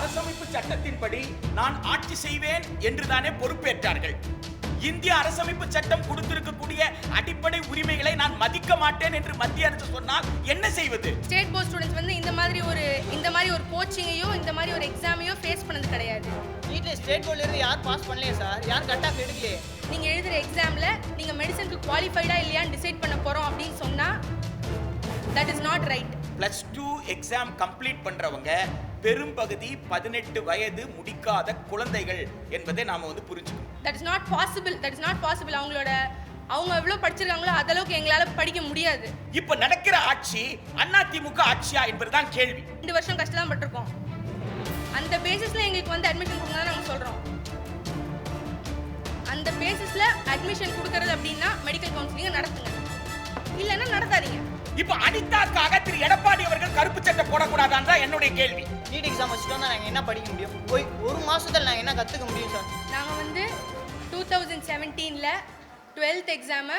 அரசமைப்பு சட்டத்தின்படி நான் ஆட்சி செய்வேன் என்றுதானே பொறுப்பேற்றார்கள். இந்திய அரசமைப்பு சட்டம் கொடுத்திருக்கக்கூடிய அடிப்படை உரிமைகளை நான் மதிக்க மாட்டேன் என்று மத்திய அரசு சொன்னால் என்ன செய்வது? ஸ்டேட் போர்ட் ஸ்டூடெண்ட்ஸ் வந்து இந்த மாதிரி ஒரு இந்த மாதிரி ஒரு கோச்சிங்கையோ இந்த மாதிரி ஒரு எக்ஸாமையோ ஃபேஸ் பண்ணது கிடையாது. நீட்ல ஸ்டேட் போர்ட்ல இருந்து யார் பாஸ் பண்ணலையே சார் யார் கட் ஆஃப் எடுக்கலையே நீங்க எழுதுற எக்ஸாம்ல நீங்க மெடிசனுக்கு குவாலிஃபைடா இல்லையான்னு டிசைட் பண்ண போறோம் அப்படின்னு சொன்னா that is not right plus two exam complete பண்றவங்க பெரும்பகுதி பதினெட்டு வயது முடிக்காத குழந்தைகள் என்பதை நாம வந்து புரிஞ்சுக்கணும். That is not possible that is not possible அவங்களோட அவங்க எவ்வளோ படிச்சிருக்காங்களோ அந்த அளவுக்கு எங்களால் படிக்க முடியாது. இப்ப நடக்கிற ஆட்சி அதிமுக ஆட்சியா என்பதுதான் கேள்வி. ரெண்டு வருஷம் கஷ்டம் தான் பட்டிருக்கோம் அந்த பேசிஸ்ல எங்களுக்கு வந்து அட்மிஷன் கொடுங்க நாங்கள் சொல்றோம். அந்த பேசிஸ்ல அட்மிஷன் கொடுக்கறது அப்படின்னா மெடிக்கல் கவுன்சிலிங் நடத்துங்க. இல்லைன்னா நடத்தாதீங்க. இப்ப அனிதாக்காக திரு எடப்பாடி அவர்கள் கருப்பு சட்டை போடக்கூடாதான் தான் என்னுடைய கேள்வி. நீட் எக்ஸாம் வச்சுட்டோம்னா நாங்கள் என்ன படிக்க முடியும்? போய் ஒரு மாதத்தில் நாங்கள் என்ன கற்றுக்க முடியும் சார் நாங்கள் வந்து டூ தௌசண்ட் செவன்டீனில் டுவெல்த் எக்ஸாமை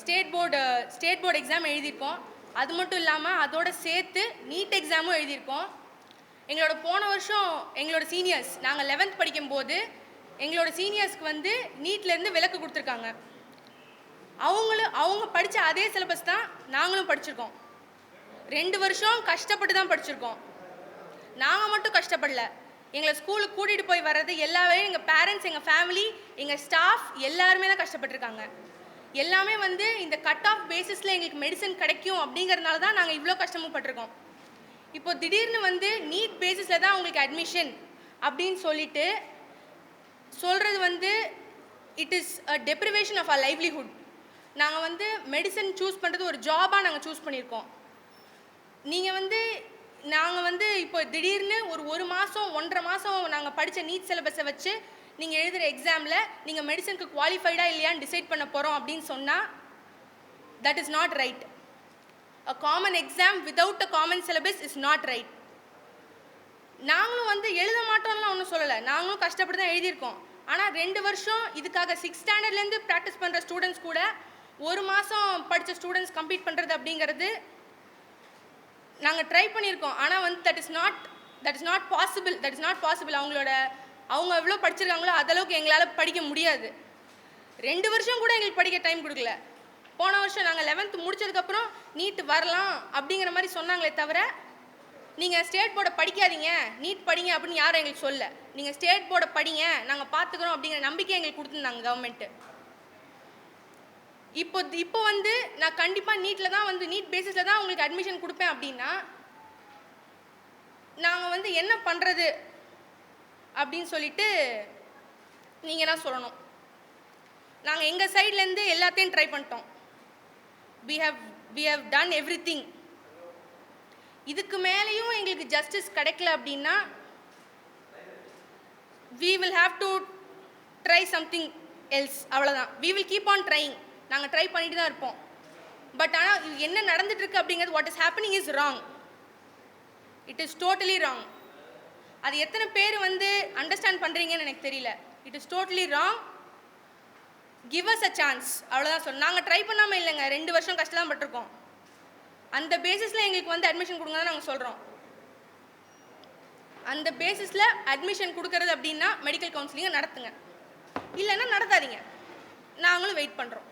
state board state board exam எழுதியிருக்கோம். அது மட்டும் இல்லாமல் அதோட சேர்த்து நீட் எக்ஸாமும் எழுதியிருக்கோம். எங்களோட போன வருஷம் எங்களோட சீனியர்ஸ் நாங்கள் லெவன்த் படிக்கும்போது எங்களோட சீனியர்ஸ்க்கு வந்து நீட்லேருந்து விலக்கு கொடுத்துருக்காங்க. அவங்களும் அவங்க படித்த அதே சிலபஸ் தான் நாங்களும் படிச்சிருக்கோம். ரெண்டு வருஷம் கஷ்டப்பட்டு தான் படிச்சிருக்கோம். நாங்கள் மட்டும் கஷ்டப்படல. எங்களை ஸ்கூலுக்கு கூட்டிகிட்டு போய் வர்றது எல்லா வேலையும் எங்கள் பேரண்ட்ஸ் எங்கள் ஃபேமிலி எங்கள் ஸ்டாஃப் எல்லாருமே தான் கஷ்டப்பட்டிருக்காங்க. எல்லாமே வந்து இந்த கட் ஆஃப் பேசிஸில் எங்களுக்கு மெடிசன் கிடைக்கும் அப்படிங்கிறதுனால தான் நாங்கள் இவ்வளோ கஷ்டமும் பட்டிருக்கோம். இப்போ திடீர்னு வந்து நீட் பேசிஸில் தான் உங்களுக்கு அட்மிஷன் அப்படின்னு சொல்லிட்டு சொல்கிறது வந்து it is a deprivation of a livelihood நாங்கள் வந்து மெடிசன் சூஸ் பண்ணுறது ஒரு ஜாபாக நாங்கள் சூஸ் பண்ணியிருக்கோம். நீங்கள் வந்து நாங்கள் வந்து இப்போ திடீர்னு ஒரு ஒரு மாதம் ஒன்றரை மாதம் நாங்கள் படித்த நீட் சிலபஸை வச்சு நீங்கள் எழுதுகிற எக்ஸாமில் நீங்கள் மெடிசனுக்கு குவாலிஃபைடா இல்லையான்னு டிசைட் பண்ண போகிறோம் அப்படின்னு சொன்னால் that is not right a common exam without a common syllabus is not right நாங்களும் வந்து எழுத மாட்டோம்லாம் ஒன்றும் சொல்லலை. நாங்களும் கஷ்டப்பட்டு தான் எழுதியிருக்கோம். ஆனால் ரெண்டு வருஷம் இதுக்காக சிக்ஸ் ஸ்டாண்டர்ட்லேருந்து ப்ராக்டிஸ் பண்ணுற ஸ்டூடெண்ட்ஸ் கூட ஒரு மாதம் படித்த ஸ்டூடெண்ட்ஸ் கம்ப்ளீட் பண்ணுறது அப்படிங்கிறது நாங்கள் ட்ரை பண்ணியிருக்கோம். ஆனால் வந்து that is not that is not possible that is not possible அவங்களோட அவங்க எவ்வளோ படிச்சிருக்காங்களோ அதளவுக்கு எங்களால் படிக்க முடியாது. ரெண்டு வருஷம் கூட எங்களுக்கு படிக்க டைம் கொடுக்கல. போன வருஷம் நாங்கள் லெவன்த்து முடித்ததுக்கப்புறம் நீட் வரலாம் அப்படிங்கிற மாதிரி சொன்னாங்களே தவிர நீங்கள் ஸ்டேட் போர்டை படிக்காதீங்க. நீட் படிங்க அப்படின்னு யாரும் எங்களுக்கு சொல்ல நீங்கள் ஸ்டேட் போர்டை படிங்க. நாங்கள் பார்த்துக்குறோம் அப்படிங்கிற நம்பிக்கை எங்களுக்கு கொடுத்துருந்தாங்க கவர்மெண்ட்டு இப்போ இப்போ வந்து நான் கண்டிப்பாக நீட்டில் தான் வந்து நீட் பேசிஸில் தான் உங்களுக்கு அட்மிஷன் கொடுப்பேன் அப்படின்னா நாங்கள் வந்து என்ன பண்ணுறது அப்படின்னு சொல்லிட்டு நீங்கள் தான் சொல்லணும். நாங்கள் எங்கள் சைட்லேருந்து எல்லாத்தையும் ட்ரை பண்ணிட்டோம். We have we have done everything இதுக்கு மேலேயும் எங்களுக்கு ஜஸ்டிஸ் கிடைக்கல அப்படின்னா we will have to try something else அவ்வளோதான் we will keep on trying நாங்கள் ட்ரை பண்ணிட்டு தான் இருப்போம். பட் ஆனால் என்ன நடந்துட்டு இருக்கு அப்படிங்கிறது what is happening is wrong it is totally wrong அது எத்தனை பேர் வந்து அண்டர்ஸ்டாண்ட் பண்ணுறீங்கன்னு எனக்கு தெரியல. It is totally wrong give us a chance அவ்வளோதான் சொல்லணும் நாங்கள் ட்ரை பண்ணாமல் இல்லைங்க. ரெண்டு வருஷம் கஷ்டம் பட்டிருக்கோம். அந்த பேசிஸில் எங்களுக்கு வந்து அட்மிஷன் கொடுங்க தான் நாங்கள் சொல்கிறோம் அந்த பேசிஸில் அட்மிஷன் கொடுக்கறது அப்படின்னா மெடிக்கல் கவுன்சிலிங்கை நடத்துங்க. இல்லைன்னா நடத்தாதீங்க நாங்களும் வெயிட் பண்ணுறோம்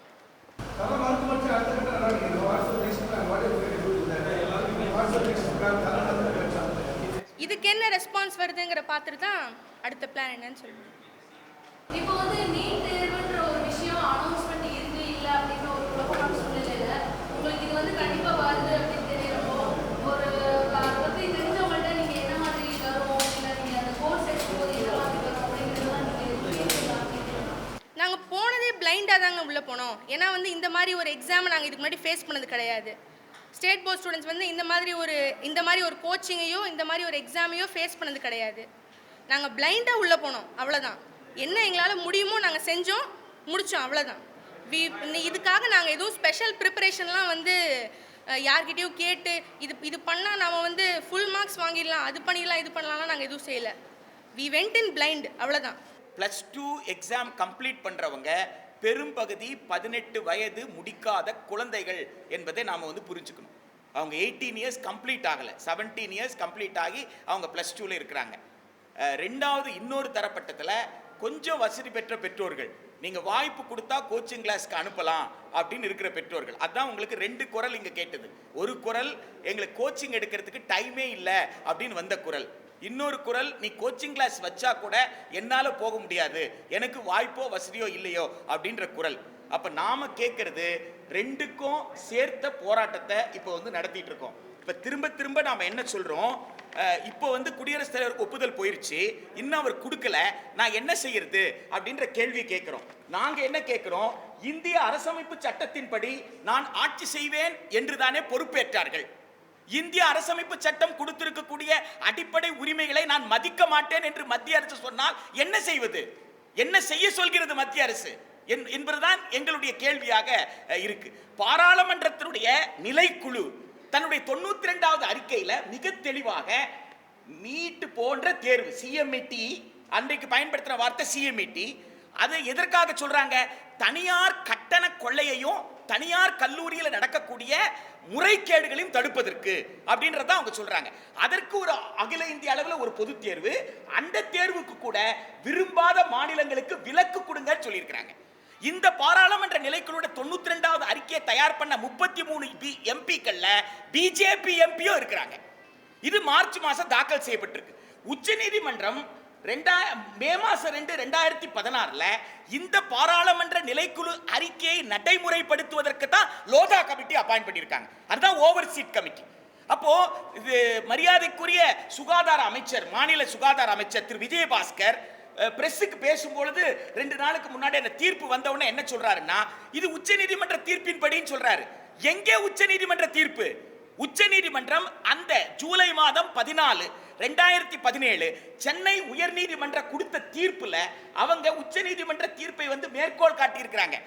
இதுக்கு என்ன ரெஸ்பான்ஸ் வருதுங்கிற பார்த்துட்டு தான் அடுத்த பிளான் என்னன்னு சொல்லுவோம் இப்போ வந்து நீட் தேர்வுன்ற ஒரு விஷயம் அனௌன்ஸ்மெண்ட் இருக்கு இல்ல அப்படின்ற ஒரு குழப்பமான சூழ்நிலையில உங்களுக்கு இது வந்து கண்டிப்பா வருது அப்படின்னு தெரியறப்போ ஒரு அதை பத்தி தெரிஞ்சவங்கள்ட்ட நீங்க என்ன மாதிரி வரும் இல்ல நீங்க அந்த கோர்ஸ் எடுக்கும்போது என்ன மாதிரி வரும் அப்படிங்கிறதெல்லாம் நீங்க கேட்கலாம் நாங்கள் போனதே பிளைண்டாக தாங்க உள்ளே போனோம். ஏன்னா வந்து இந்த மாதிரி ஒரு எக்ஸாமை நாங்கள் இதுக்கு முன்னாடி ஃபேஸ் பண்ணது கிடையாது. ஸ்டேட் போர்ட் ஸ்டூடெண்ட்ஸ் வந்து இந்த மாதிரி ஒரு இந்த மாதிரி ஒரு கோச்சிங்கையோ இந்த மாதிரி ஒரு எக்ஸாமையோ ஃபேஸ் பண்ணது கிடையாது. நாங்கள் பிளைண்டாக உள்ளே போனோம் அவ்வளோதான் என்ன எங்களால் முடியுமோ நாங்கள் செஞ்சோம் முடித்தோம் அவ்வளோதான் வி இதுக்காக நாங்கள் எதுவும் ஸ்பெஷல் ப்ரிப்பரேஷன்லாம் வந்து அஹ், கேட்டு இது இது பண்ணால் நாம் வந்து ஃபுல் மார்க்ஸ் வாங்கிடலாம் அது பண்ணிடலாம் இது பண்ணலாம்லாம் நாங்கள் எதுவும் செய்யலை. வி வெண்ட் இன் பிளைண்ட் அவ்வளோதான் ப்ளஸ் டூ எக்ஸாம் கம்ப்ளீட் பண்ணுறவங்க பெரும்பகுதி பதினெட்டு வயது முடிக்காத குழந்தைகள் என்பதை நாம் வந்து புரிஞ்சுக்கணும். அவங்க எயிட்டீன் இயர்ஸ் கம்ப்ளீட் ஆகலை. செவன்டீன் இயர்ஸ் கம்ப்ளீட் ஆகி அவங்க ப்ளஸ் டூவில் இருக்கிறாங்க. ரெண்டாவது இன்னொரு தரப்பட்டத்தில் கொஞ்சம் வசதி பெற்ற பெற்றோர்கள். நீங்கள் வாய்ப்பு கொடுத்தா கோச்சிங் கிளாஸ்க்கு அனுப்பலாம் அப்படின்னு இருக்கிற பெற்றோர்கள். அதான் உங்களுக்கு ரெண்டு குரல் இங்கே கேட்டது. ஒரு குரல் எங்களுக்கு கோச்சிங் எடுக்கிறதுக்கு டைமே இல்லை அப்படின்னு வந்த குரல். இன்னொரு குரல் நீ கோச்சிங் கிளாஸ் வச்சா கூட என்னால் போக முடியாது. எனக்கு வாய்ப்போ வசதியோ இல்லையோ அப்படின்ற குரல். அப்போ நாம் கேட்கறது ரெண்டுக்கும் சேர்த்த போராட்டத்தை இப்போ வந்து நடத்திட்டு இருக்கோம். இப்போ திரும்ப திரும்ப நாம் என்ன சொல்கிறோம் இப்போ வந்து குடியரசுத் தலைவருக்கு ஒப்புதல் போயிருச்சு. இன்னும் அவர் கொடுக்கல. நான் என்ன செய்யறது? அப்படின்ற கேள்வி கேட்குறோம் நாங்கள் என்ன கேட்குறோம் இந்திய அரசமைப்பு சட்டத்தின்படி நான் ஆட்சி செய்வேன் என்று தானே பொறுப்பேற்றார்கள். இந்திய அரசமைப்பு சட்டம் கொடுத்திருக்கக்கூடிய அடிப்படை உரிமைகளை நான் மதிக்க மாட்டேன் என்று மத்திய அரசு சொன்னால் என்ன செய்வது? என்ன செய்ய சொல்கிறது மத்திய அரசு? என்- என்பதுதான் எங்களுடைய கேள்வியாக இருக்கு. பாராளுமன்றத்தினுடைய நிலைக்குழு தன்னுடைய தொண்ணூத்தி ரெண்டாவது அறிக்கையில மிக தெளிவாக நீட்டு போன்ற தேர்வு சிஎம்இடி அன்றைக்கு பயன்படுத்தின வார்த்தை சிஎம்இடி அதை எதற்காக சொல்றாங்க? தனியார் கட்டண கொள்ளையையும் தனியார் கல்லூரியில் நடக்கக்கூடிய முறைகேடுகளையும் தடுப்பதற்கு அப்படின்றத அவங்க சொல்றாங்க. அதற்கு ஒரு அகில இந்திய அளவில் ஒரு பொது தேர்வு. அந்த தேர்வுக்கு கூட விரும்பாத மாநிலங்களுக்கு விலக்கு கொடுங்கன்னு சொல்லியிருக்கிறாங்க. இந்த பாராளுமன்ற நிலைக்குழுவோட தொண்ணூத்தி ரெண்டாவது அறிக்கையை தயார் பண்ண முப்பத்தி மூணு பி எம்பிக்கள்ல பிஜேபி எம்பியும் இருக்கிறாங்க. இது மார்ச் மாசம் தாக்கல் செய்யப்பட்டிருக்கு. உச்சநீதிமன்றம் ரெண்டா மே மாதம் ரெண்டு ரெண்டாயிரத்தி பதினாறில் இந்த பாராளுமன்ற நிலைக்குழு அறிக்கையை நடைமுறைப்படுத்துவதற்கு தான் லோதா கமிட்டி அப்பாயிண்ட் பண்ணியிருக்காங்க. அதுதான் ஓவர் சீட் கமிட்டி அப்போ இது மரியாதைக்குரிய சுகாதார அமைச்சர் மாநில சுகாதார அமைச்சர் திரு விஜயபாஸ்கர் பிரஸுக்கு பேசும்பொழுது ரெண்டு நாளுக்கு முன்னாடி அந்த தீர்ப்பு வந்தவுடனே என்ன சொல்றாருன்னா இது உச்சநீதிமன்ற தீர்ப்பின்படின்னு சொல்றாரு. எங்கே உச்சநீதிமன்ற தீர்ப்பு? உச்சநீதிமன்றம் அந்த ஜூலை மாதம் பதினாலு ரெண்டாயிரத்தி பதினேழு சென்னை உயர்நீதிமன்றம் கொடுத்த தீர்ப்புல அவங்க உச்சநீதிமன்ற தீர்ப்பை வந்து மேற்கோள் காட்டியிருக்கிறாங்க.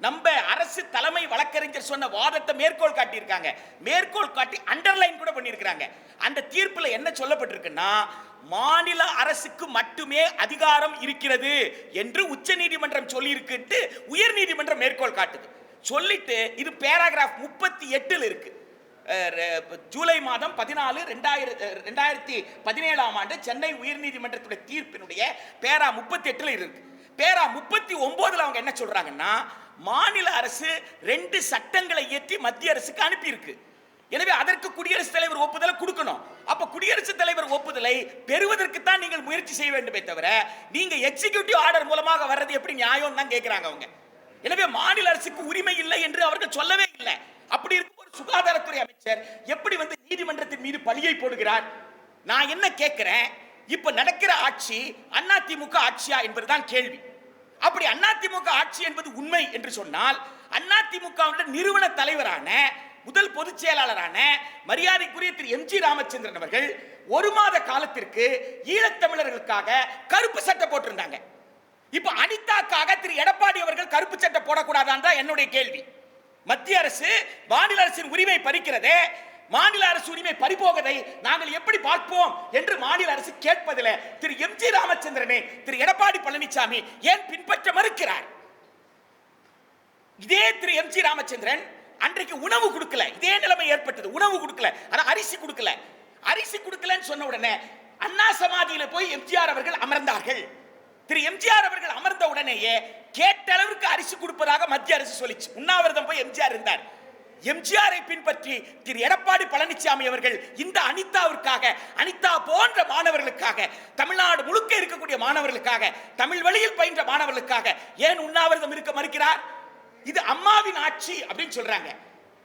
நம்ம அரசு தலைமை வழக்கறிஞர் சொன்ன வாதத்தை மேற்கோள் காட்டியிருக்காங்க. மேற்கோள் காட்டி அண்டர்லைன் கூட பண்ணியிருக்கிறாங்க. அந்த தீர்ப்புல என்ன சொல்லப்பட்டிருக்குன்னா மாநில அரசுக்கு மட்டுமே அதிகாரம் இருக்கிறது என்று உச்ச நீதிமன்றம் சொல்லியிருக்குன்ட்டு உயர்நீதிமன்றம் மேற்கோள் காட்டுது. சொல்லிட்டு இது பேராகிராஃப் முப்பத்தி எட்டுல இருக்கு. ஜூலை மாதம் பதினாலு ரெண்டாயிரத்தி ரெண்டாயிரத்தி பதினேழாம் ஆண்டு சென்னை உயர்நீதிமன்றத்துடைய தீர்ப்பினுடைய பேரா முப்பத்தி எட்டில் இருக்கு. பேரா முப்பத்தி ஒன்பதுல அவங்க என்ன சொல்றாங்கன்னா மாநில அரசு ரெண்டு சட்டங்களை இயற்றி மத்திய அரசுக்கு அனுப்பியிருக்கு. எனவே அதற்கு குடியரசுத் தலைவர் ஒப்புதலை கொடுக்கணும். அப்ப குடியரசுத் தலைவர் ஒப்புதலை பெறுவதற்கு தான் நீங்கள் முயற்சி செய்ய வேண்டுமே தவிர நீங்க எக்ஸிகியூட்டிவ் ஆர்டர் மூலமாக வர்றது எப்படி நியாயம் தான் கேட்கிறாங்க அவங்க. எனவே மாநில அரசுக்கு உரிமை இல்லை என்று அவர்கள் சொல்லவே இல்லை. அப்படி இருக்கும் ஒரு சுகாதாரத்துறை அமைச்சர் எப்படி வந்து நீதிமன்றத்தின் மீது பழியை போடுகிறார்? நான் என்ன கேட்கிறேன்? இப்ப நடக்கிற ஆட்சி அதிமுக ஆட்சியா என்பதுதான் கேள்வி. அப்படி அதிமுக ஆட்சி என்பது உண்மை என்று சொன்னால் அதிமுக நிறுவன தலைவரான முதல் பொதுச் செயலாளரான மரியாதைக்குரிய திரு எம் ஜி ராமச்சந்திரன் அவர்கள் ஒரு மாத காலத்திற்கு ஈழத்தமிழர்களுக்காக கருப்பு சட்டை போட்டிருந்தாங்க. இப்ப அனிதாக்காக திரு எடப்பாடி அவர்கள் கருப்பு சட்டை போடக்கூடாதான் தான் என்னுடைய கேள்வி. மத்திய அரசு மாநில அரசின் உரிமை பறிக்கிறதே மாநில அரசு உரிமை பறிபோவதை நாங்கள் எப்படி பார்ப்போம் என்று மாநில அரசு கேட்பதில் திரு எம் ஜி ராமச்சந்திரனை திரு எடப்பாடி பழனிசாமி ஏன் பின்பற்ற மறுக்கிறார்? இதே திரு எம் ஜி ராமச்சந்திரன் அன்றைக்கு உணவு கொடுக்கல. இதே நிலைமை ஏற்பட்டது. உணவு கொடுக்கல. ஆனா அரிசி கொடுக்கல. அரிசி கொடுக்கலன்னு சொன்ன உடனே அண்ணா சமாதியில போய் எம்ஜிஆர் அவர்கள் அமர்ந்தார்கள். திரு எம்ஜிஆர் அவர்கள் அமர்ந்த உடனேயே கேட்ட அளவிற்கு அரிசி கொடுப்பதாக மத்திய அரசு சொல்லிச்சு. உண்ணாவிரதம் போய் எம்ஜிஆர் இருந்தார். எம்ஜிஆரை பின்பற்றி திரு எடப்பாடி பழனிசாமி அவர்கள் இந்த அனிதாவிற்காக அனிதா போன்ற மாணவர்களுக்காக தமிழ்நாடு முழுக்க இருக்கக்கூடிய மாணவர்களுக்காக தமிழ் வழியில் பயின்ற மாணவர்களுக்காக ஏன் உண்ணாவிரதம் இருக்க மறுக்கிறார்? இது அம்மாவின் ஆட்சி அப்படின்னு சொல்றாங்க.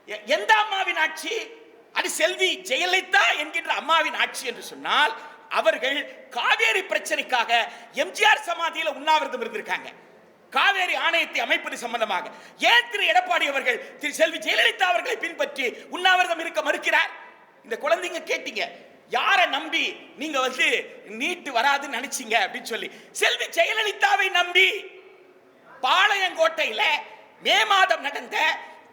எ- எந்த அம்மாவின் ஆட்சி? அது செல்வி ஜெயலலிதா என்கின்ற அம்மாவின் ஆட்சி என்று சொன்னால் அவர்கள் காவேரி பிரச்சனைக்காக எம்ஜிஆர் சமாதியில் உண்ணாவிரதம் இருந்திருக்காங்க. காவேரி ஆணையத்தை அமைப்பது சம்பந்தமாக. ஏன் திரு எடப்பாடி அவர்கள் திரு செல்வி ஜெயலலிதா அவர்களை பின்பற்றி உண்ணாவிரதம் இருக்க மறுக்கிறார்? இந்த குழந்தைங்க கேட்டீங்க. யாரை நம்பி நீங்க வந்து நீட்டு வராதுன்னு நினைச்சீங்க அப்படின்னு சொல்லி. செல்வி ஜெயலலிதாவை நம்பி பாளையங்கோட்டையில மே மாதம் நடந்த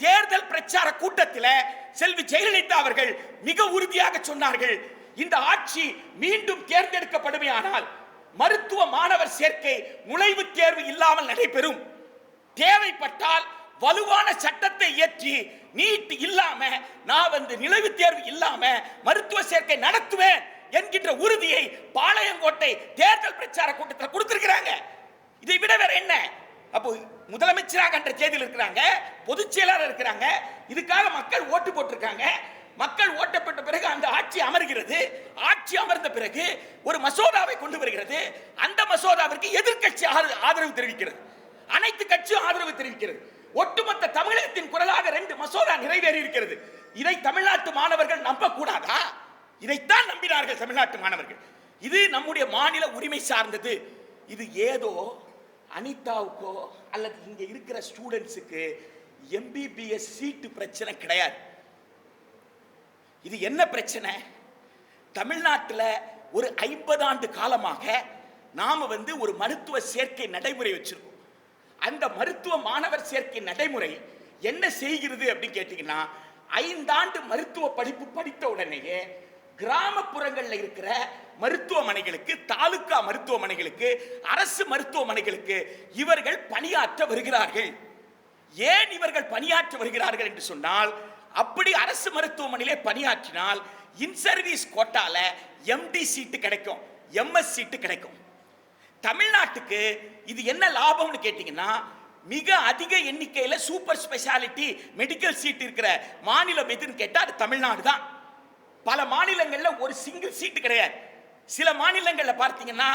தேர்தல் பிரச்சார கூட்டத்தில் செல்வி ஜெயலலிதா அவர்கள் மிக உறுதியாக சொன்னார்கள். இந்த ஆட்சி மீண்டும் தேர்ந்தெடுக்கப்படுமையானால் மருத்துவ மாணவர் சேர்க்கை நுழைவுத் தேர்வு இல்லாமல் நடைபெறும். தேவைப்பட்டால் வலுவான சட்டத்தை இயற்றி நீட் இல்லாம நான் வந்து நிலைவுத் தேர்வு இல்லாம மருத்துவ சேர்க்கை நடத்துவேன் என்கின்ற உறுதியை பாளையங்கோட்டை தேர்தல் பிரச்சார கூட்டத்தில் கொடுத்திருக்கிறாங்க. இதை விட வேற என்ன? அப்போ முதலமைச்சராக என்ற தேதியில் இருக்கிறாங்க பொதுச் செயலாளர் இருக்கிறாங்க இதுக்காக மக்கள் ஓட்டு போட்டிருக்காங்க. மக்கள் ஓட்டப்பட்ட பிறகு அந்த ஆட்சி அமர்கிறது. ஆட்சி அமர்ந்த பிறகு ஒரு மசோதாவை கொண்டு வருகிறது. அந்த மசோதாவிற்கு எதிர்க்கட்சி ஆதரவு- ஆதரவு தெரிவிக்கிறது. அனைத்து கட்சியும் ஆதரவு தெரிவிக்கிறது. ஒட்டுமொத்த தமிழகத்தின் குரலாக ரெண்டு மசோதா நிறைவேறி இருக்கிறது. இதை தமிழ்நாட்டு மாணவர்கள் நம்ப கூடாதா இதைத்தான் நம்பினார்கள் தமிழ்நாட்டு மாணவர்கள். இது நம்முடைய மாநில உரிமை சார்ந்தது. இது ஏதோ அனிதாவுக்கோ அல்லது இங்க இருக்கிற ஸ்டூடெண்ட்ஸுக்கு எம்பிபிஎஸ் சீட்டு பிரச்சனை கிடையாது. இது என்ன பிரச்சனை? தமிழ்நாட்டில் ஒரு ஐம்பது ஆண்டு காலமாக நாம் வந்து ஒரு மருத்துவ சேர்க்கை நடைமுறை வச்சிருக்கோம். அந்த மருத்துவ மாணவர் சேர்க்கை நடைமுறை என்ன செய்கிறது அப்படின்னு கேட்டிங்கன்னா ஐந்தாண்டு மருத்துவ படிப்பு படித்த உடனேயே கிராமப்புறங்களில் இருக்கிற மருத்துவமனைகளுக்கு தாலுகா மருத்துவமனைகளுக்கு அரசு மருத்துவமனைகளுக்கு இவர்கள் பணியாற்ற வருகிறார்கள். ஏன் இவர்கள் பணியாற்ற வருகிறார்கள் என்று சொன்னால் அப்படி அரசு மருத்துவமனையிலே பணியாற்றினால் இன் சர்வீஸ் கோட்டால எம்டி சீட்டு கிடைக்கும் எம்எஸ் சீட்டு கிடைக்கும். தமிழ்நாட்டுக்கு இது என்ன லாபம்னு கேட்டீங்கன்னா மிக அதிக எண்ணிக்கையில் சூப்பர் ஸ்பெஷாலிட்டி மெடிக்கல் சீட் இருக்கிற மாநிலம் எதுன்னு கேட்டால் அது தமிழ்நாடு தான். பல மாநிலங்களில் ஒரு சிங்கிள் சீட்டு கிடையாது. சில மாநிலங்களில் பார்த்தீங்கன்னா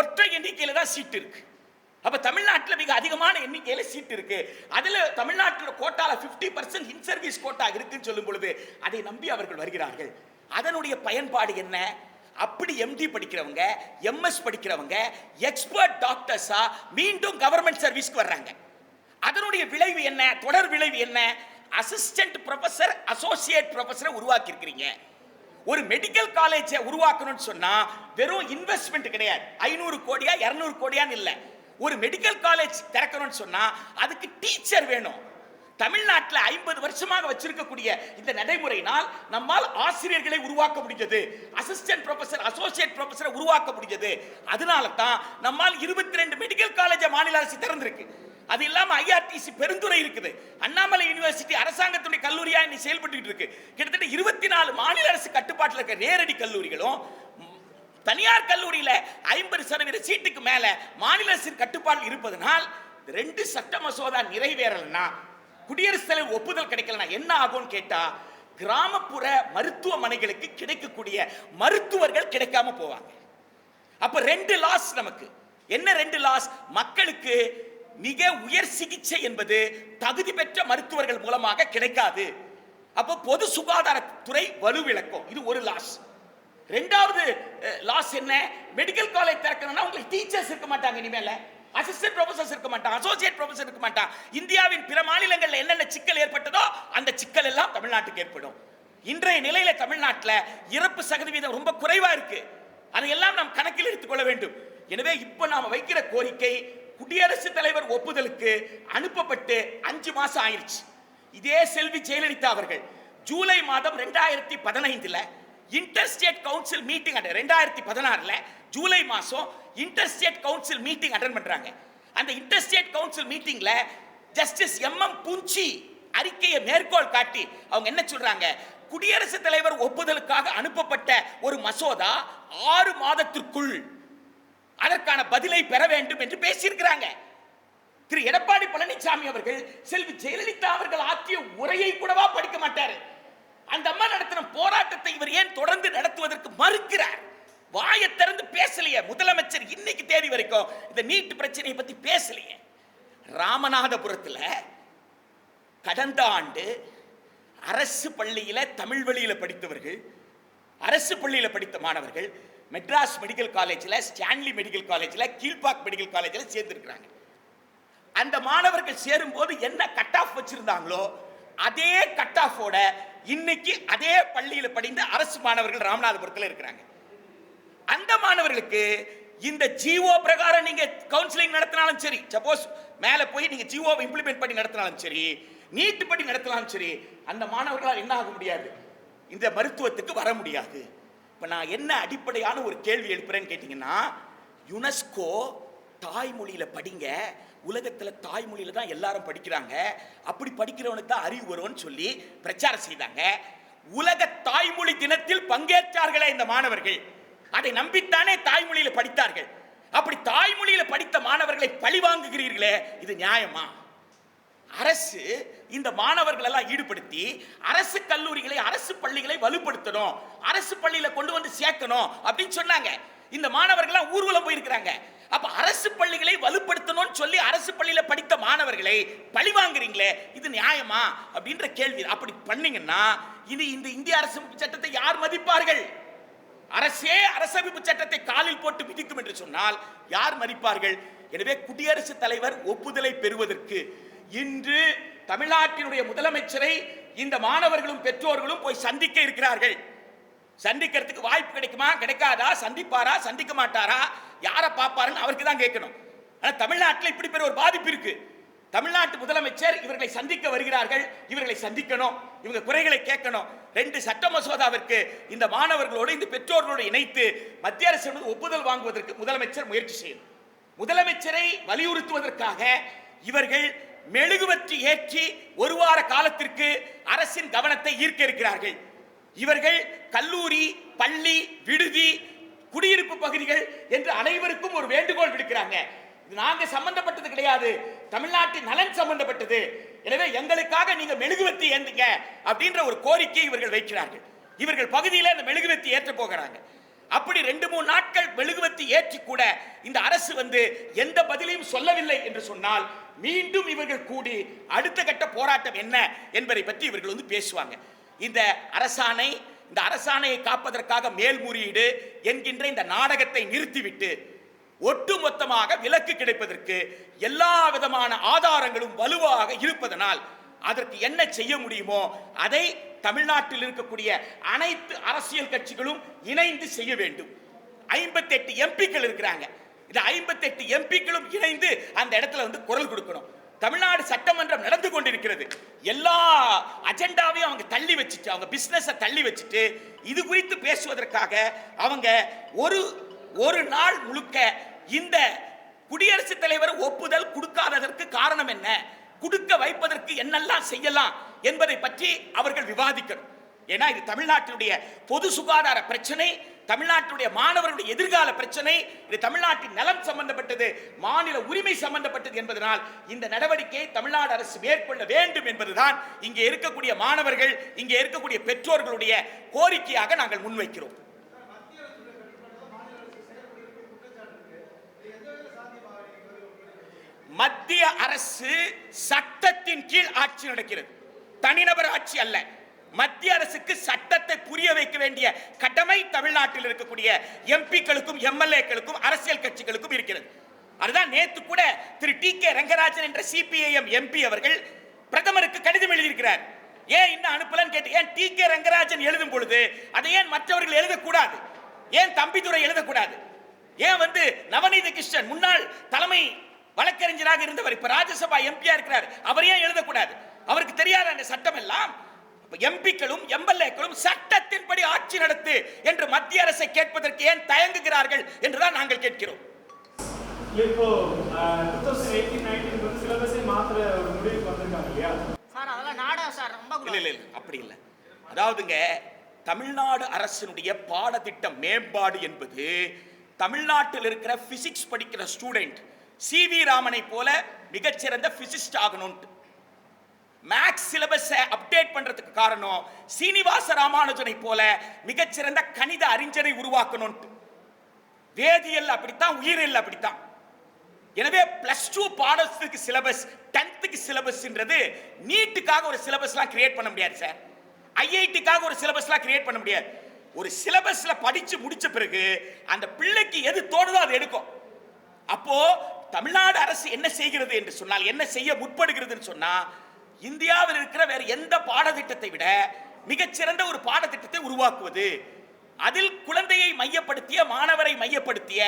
ஒற்றை எண்ணிக்கையில் தான் சீட்டு இருக்குது அப்ப தமிழ்நாட்டில் மிக அதிகமான எண்ணிக்கையில சீட் இருக்கு. அதுல தமிழ்நாட்டில் கோட்டால 50% பர்சன்ட் இன் சர்வீஸ் கோட்டா இருக்குன்னு சொல்லும் பொழுது அதை நம்பி அவர்கள் வருகிறார்கள். அதனுடைய பயன்பாடு என்ன? அப்படி எம்டி படிக்கிறவங்க எம்எஸ் படிக்கிறவங்க எக்ஸ்பர்ட் டாக்டர்ஸா மீண்டும் கவர்மெண்ட் சர்வீஸ்க்கு வர்றாங்க. அதனுடைய விளைவு என்ன? தொடர் விளைவு என்ன? அசிஸ்டன்ட் ப்ரொஃபசர் அசோசியேட் ப்ரொஃபஸரை உருவாக்கி இருக்கிறீங்க ஒரு மெடிக்கல் காலேஜை உருவாக்கணும்னு சொன்னா வெறும் இன்வெஸ்ட்மெண்ட் கிடையாது. ஐநூறு கோடியா இரநூறு கோடியான்னு இல்லை. ஒரு மெடிக்கல் காலேஜ் திறக்கணும்னு சொன்னால் அதுக்கு டீச்சர் வேணும். தமிழ்நாட்டில் ஐம்பது வருஷமாக வச்சிருக்கக்கூடிய இந்த நடைமுறையினால் நம்மால் ஆசிரியர்களை உருவாக்க முடிஞ்சது. அசிஸ்டன்ட் ப்ரொஃபசர் அசோசியேட் ப்ரொஃபஸரை உருவாக்க முடிஞ்சது. அதனால தான் நம்மால் இருபத்தி ரெண்டு மெடிக்கல் காலேஜை மாநில அரசு திறந்திருக்கு. அது இல்லாமல் ஐஆர்டிசி பெருந்துறை இருக்குது. அண்ணாமலை யூனிவர்சிட்டி அரசாங்கத்துடைய கல்லூரியாக இன்னைக்கு செயல்பட்டு இருக்கு. கிட்டத்தட்ட இருபத்தி நாலு மாநில அரசு கட்டுப்பாட்டில் இருக்க நேரடி கல்லூரிகளும் தனியார் கல்லூரியில் ஐம்பது சதவீத சீட்டுக்கு மேலே மாநில அரசின் கட்டுப்பாடு இருப்பதனால் ரெண்டு சட்ட மசோதா நிறைவேறலைன்னா குடியரசுத் தலைவர் ஒப்புதல் கிடைக்கலனா என்ன ஆகும்னு கேட்டா கிராமப்புற மருத்துவமனைகளுக்கு கிடைக்கக்கூடிய மருத்துவர்கள் கிடைக்காம போவாங்க. அப்ப ரெண்டு லாஸ் நமக்கு. என்ன ரெண்டு லாஸ் மக்களுக்கு மிக உயர் சிகிச்சை என்பது தகுதி பெற்ற மருத்துவர்கள் மூலமாக கிடைக்காது. அப்போ பொது சுகாதாரத்துறை வலுவிழக்கும். இது ஒரு லாஸ் ரெண்டாவது லாஸ் என்ன? மெடிக்கல் காலேஜ் திறக்கணும்னா உங்களுக்கு டீச்சர்ஸ் இருக்க மாட்டாங்க இனிமேல. அசிஸ்டன்ட் ப்ரொஃபசர்ஸ் இருக்க மாட்டான் அசோசியேட் ப்ரொஃபசர் இருக்க மாட்டான் இந்தியாவின் பிற மாநிலங்களில் என்னென்ன சிக்கல் ஏற்பட்டதோ அந்த சிக்கல் எல்லாம் தமிழ்நாட்டுக்கு ஏற்படும். இன்றைய நிலையில தமிழ்நாட்டில் இறப்பு சதவீதம் ரொம்ப குறைவா இருக்கு. அதையெல்லாம் நாம் கணக்கில் எடுத்துக்கொள்ள வேண்டும். எனவே இப்போ நாம் வைக்கிற கோரிக்கை குடியரசுத் தலைவர் ஒப்புதலுக்கு அனுப்பப்பட்டு அஞ்சு மாசம் ஆயிடுச்சு இதே செல்வி ஜெயலலிதா அவர்கள் ஜூலை மாதம் ரெண்டாயிரத்தி பதினைந்துல இன்டர்ஸ்டேட் கவுன்சில் மீட்டிங் அட்டன் ரெண்டாயிரத்தி பதினாறில் ஜூலை மாதம் இன்டர்ஸ்டேட் கவுன்சில் மீட்டிங் அட்டன் பண்ணுறாங்க அந்த இன்டர்ஸ்டேட் கவுன்சில் மீட்டிங்கில் ஜஸ்டிஸ் எம் எம் புஞ்சி அறிக்கையை மேற்கோள் காட்டி அவங்க என்ன சொல்கிறாங்க குடியரசுத் தலைவர் ஒப்புதலுக்காக அனுப்பப்பட்ட ஒரு மசோதா ஆறு மாதத்திற்குள் அதற்கான பதிலை பெற வேண்டும் என்று பேசியிருக்கிறாங்க. திரு எடப்பாடி பழனிசாமி அவர்கள் செல்வி ஜெயலலிதா அவர்கள் ஆற்றிய உரையை கூடவா படிக்க மாட்டாரு? அந்த அம்மா நடத்தின போராட்டத்தை இவர் ஏன் தொடர்ந்து நடத்துவதற்கு மறுக்கிறார்? வாயை திறந்து பேசலையே. முதலமைச்சர் இன்னைக்கு தேதி வரைக்கும் இந்த நீட்டு பிரச்சனையை பத்தி பேசலையே. ராமநாதபுரத்துல கடந்த ஆண்டு அரசு பள்ளியில தமிழ் வழியில படித்தவர்கள் அரசு பள்ளியில படித்த மாணவர்கள் மெட்ராஸ் மெடிக்கல் காலேஜில் ஸ்டான்லி மெடிக்கல் காலேஜில் கீழ்பாக் மெடிக்கல் காலேஜில் சேர்ந்துருக்கிறாங்க. அந்த மாணவர்கள் சேரும்போது என்ன கட் ஆஃப் வச்சுருந்தாங்களோ அதே கட் ஆஃபோட இன்னைக்கு அதே பள்ளியில் படிந்த அரசு மாணவர்கள் ராமநாதபுரத்தில் இருக்கிறாங்க. அந்த மாணவர்களுக்கு இந்த ஜிஓ பிரகாரம் நீங்க கவுன்சிலிங் நடத்தினாலும் சரி சப்போஸ் மேலே போய் நீங்க ஜிஓவை இம்ப்ளிமெண்ட் பண்ணி நடத்தினாலும் சரி நீட்டு படி நடத்தினாலும் சரி அந்த மாணவர்களால் என்ன ஆக முடியாது? இந்த மருத்துவத்துக்கு வர முடியாது. இப்போ நான் என்ன அடிப்படையான ஒரு கேள்வி எழுப்புறேன்னு கேட்டிங்கன்னா யுனெஸ்கோ தாய்மொழியில் படிங்க உலகத்தில் தாய்மொழியில் தான் எல்லாரும் படிக்கிறாங்க. அப்படி படிக்கிறவனுக்கு தான் அறிவு வரும்னு சொல்லி பிரச்சாரம் செய்தாங்க. உலக தாய்மொழி தினத்தில் பங்கேற்றார்களே இந்த மாணவர்கள். அதை நம்பித்தானே தாய்மொழியில் படித்தார்கள். அப்படி தாய்மொழியில் படித்த மாணவர்களை பழிவாங்குகிறீர்களே இது நியாயமா? அரசு இந்த மாணவர்கள் எல்லாம் ஈடுபடுத்தி அரசு கல்லூரிகளை அரசு பள்ளிகளை வலுப்படுத்தணும். அரசு பள்ளியில கொண்டு வந்து சேர்க்கணும் அப்படின்னு சொன்னாங்க. இந்த மாணவர்கள்லாம் ஊர்வலம் போயிருக்கிறாங்க. அப்ப அரசு பள்ளிகளை வலுப்படுத்தணும்னு சொல்லி அரசு பள்ளியில படித்த மாணவர்களை பழி வாங்குறீங்களே இது நியாயமா? அப்படின்ற கேள்வி. அப்படி பண்ணீங்கன்னா இனி இந்த இந்திய அரசமைப்பு சட்டத்தை யார் மதிப்பார்கள்? அரசே அரசமைப்பு சட்டத்தை காலில் போட்டு விதிக்கும் என்று சொன்னால் யார் மதிப்பார்கள்? எனவே குடியரசுத் தலைவர் ஒப்புதலை பெறுவதற்கு இன்று தமிழ்நாட்டினுடைய முதலமைச்சரை இந்த மாணவர்களும் பெற்றோர்களும் போய் சந்திக்க இருக்கிறார்கள். சந்திக்கிறதுக்கு வாய்ப்பு கிடைக்குமா? கிடைக்காதா? சந்திப்பாரா? சந்திக்க மாட்டாரா? யாரை பார்ப்பாருன்னு அவருக்கு தான் கேட்கணும். ஆனால் தமிழ்நாட்டில் இப்படி பெரிய ஒரு பாதிப்பு இருக்கு. தமிழ்நாட்டு முதலமைச்சர் இவர்களை சந்திக்க வருகிறார்கள். இவர்களை சந்திக்கணும். இவங்க குறைகளை கேட்கணும். ரெண்டு சட்ட மசோதாவிற்கு இந்த மாணவர்களோடு இந்த பெற்றோர்களோடு இணைத்து மத்திய அரசு ஒப்புதல் வாங்குவதற்கு முதலமைச்சர் முயற்சி செய்யணும். முதலமைச்சரை வலியுறுத்துவதற்காக இவர்கள் மெழுகுவற்றி ஏற்றி ஒரு வார காலத்திற்கு அரசின் கவனத்தை ஈர்க்க இருக்கிறார்கள். இவர்கள் கல்லூரி பள்ளி விடுதி குடியிருப்பு பகுதிகள் என்று அனைவருக்கும் ஒரு வேண்டுகோள் விடுக்கிறாங்க. இது நாங்க சம்பந்தப்பட்டது கிடையாது. தமிழ்நாட்டின் நலன் சம்பந்தப்பட்டது. எனவே எங்களுக்காக நீங்க மெழுகுவத்தி ஏந்துங்க அப்படின்ற ஒரு கோரிக்கை இவர்கள் வைக்கிறார்கள். இவர்கள் பகுதியில் அந்த மெழுகுவத்தி ஏற்ற போகிறாங்க. அப்படி ரெண்டு மூணு நாட்கள் மெழுகுவத்தி ஏற்றி கூட இந்த அரசு வந்து எந்த பதிலையும் சொல்லவில்லை என்று சொன்னால் மீண்டும் இவர்கள் கூடி அடுத்த கட்ட போராட்டம் என்ன என்பதை பற்றி இவர்கள் வந்து பேசுவாங்க. இந்த அரசாணை இந்த அரசாணையை காப்பதற்காக மேல்முறையீடு என்கின்ற இந்த நாடகத்தை நிறுத்திவிட்டு ஒட்டுமொத்தமாக விலக்கு கிடைப்பதற்கு எல்லா விதமான ஆதாரங்களும் வலுவாக இருப்பதனால் அதற்கு என்ன செய்ய முடியுமோ அதை தமிழ்நாட்டில் இருக்கக்கூடிய அனைத்து அரசியல் கட்சிகளும் இணைந்து செய்ய வேண்டும். ஐம்பத்தெட்டு எம்பிக்கள் இருக்கிறாங்க. இந்த ஐம்பத்தெட்டு எம்பிக்களும் இணைந்து அந்த இடத்துல வந்து குரல் கொடுக்கணும். தமிழ்நாடு சட்டமன்றம் நடந்து கொண்டிருக்கிறது. எல்லா அஜெண்டாவையும் அவங்க தள்ளி வச்சுட்டு அவங்க பிஸ்னஸை தள்ளி வச்சுட்டு இது குறித்து பேசுவதற்காக அவங்க ஒரு ஒரு நாள் முழுக்க இந்த குடியரசுத் தலைவர் ஒப்புதல் கொடுக்காததற்கு காரணம் என்ன? கொடுக்க வைப்பதற்கு என்னெல்லாம் செய்யலாம் என்பதை பற்றி அவர்கள் விவாதிக்கணும். ஏன்னா இது தமிழ்நாட்டினுடைய பொது சுகாதார பிரச்சனை. தமிழ்நாட்டுடைய மாணவர்களுடைய எதிர்கால பிரச்சனை இது தமிழ்நாட்டின் நலம் சம்பந்தப்பட்டது மாநில உரிமை சம்பந்தப்பட்டது என்பதனால் இந்த நடவடிக்கையை தமிழ்நாடு அரசு மேற்கொள்ள வேண்டும் என்பதுதான் இங்கே இருக்கக்கூடிய மாணவர்கள் இங்கே இருக்கக்கூடிய பெற்றோர்களுடைய கோரிக்கையாக நாங்கள் முன்வைக்கிறோம். மத்திய அரசு சட்டத்தின் கீழ் ஆட்சி நடக்கிறது. தனிநபர் ஆட்சி அல்ல. மத்திய அரசுக்கு சட்டத்தை புரிய வைக்க வேண்டிய கடமை தமிழ்நாட்டில் இருக்கக்கூடிய எம்பிக்களுக்கும் எம்எல்ஏக்களுக்கும் அரசியல் கட்சிகளுக்கும் இருக்கிறது. அதுதான் நேத்து கூட திரு டி கே ரங்கராஜன் என்ற சிபிஐஎம் எம்பி அவர்கள் பிரதமருக்கு கடிதம் எழுதியிருக்கிறார். ஏன் இன்னும் அனுப்பலன்னு கேட்டு ஏன் டி கே ரங்கராஜன் எழுதும் பொழுது அதை ஏன் மற்றவர்கள் எழுதக்கூடாது? ஏன் தம்பிதுரை எழுதக்கூடாது? ஏன் வந்து நவநீத கிருஷ்ணன் முன்னாள் தலைமை வழக்கறிஞராக இருந்தவர் இப்ப ராஜ்யசபா எம்பியா இருக்கிறார் அவர் ஏன் எழுதக்கூடாது? அவருக்கு தெரியாத அந்த சட்டம் எல்லாம்? எம்பிக்களும் எம்எல்ஏக்களும் சட்டத்தின்படி ஆட்சி நடத்து என்று மத்திய அரசை கேட்பதற்கு ஏன் தயங்குகிறார்கள் என்றுதான் நாங்கள் கேட்கிறோம். இப்போ இல்ல இல்ல அப்படி இல்லை. அதாவதுங்க தமிழ்நாடு அரசினுடைய பாடத்திட்ட மேம்பாடு என்பது தமிழ்நாட்டில் இருக்கிற பிசிக்ஸ் படிக்கிற ஸ்டூடெண்ட் சி வி ராமனை போல மிகச்சிறந்த பிசிஸ்ட் ஆகணும்ட்டு. மேக்ஸ் சிலபஸை அப்டேட் பண்றதுக்கு காரணம் சீனிவாச ராமானுஜனை போல மிகச்சிறந்த கணித அறிஞரை உருவாக்கணும்ட்டு. வேதியியல் அப்படித்தான் உயிரியல் அப்படித்தான். எனவே பிளஸ் டூ பாடத்துக்கு சிலபஸ் டென்த்துக்கு சிலபஸ்ன்றது நீட்டுக்காக ஒரு சிலபஸ்லாம் கிரியேட் பண்ண முடியாது சார் ஐஐடிக்காக ஒரு சிலபஸ்லாம் கிரியேட் பண்ண முடியாது. ஒரு சிலபஸ்ல படிச்சு முடிச்ச பிறகு அந்த பிள்ளைக்கு எது தோணுதோ அதை எடுக்கும். அப்போ தமிழ்நாடு அரசு என்ன செய்கிறது என்று சொன்னால் என்ன செய்ய முற்படுகிறதுன்னு சொன்னா இந்தியாவில் இருக்கிற வேற எந்த பாடத்திட்டத்தை விட மிகச்சிறந்த ஒரு பாடத்திட்டத்தை உருவாக்குவது. அதில் குழந்தையை மையப்படுத்திய மாணவரை மையப்படுத்திய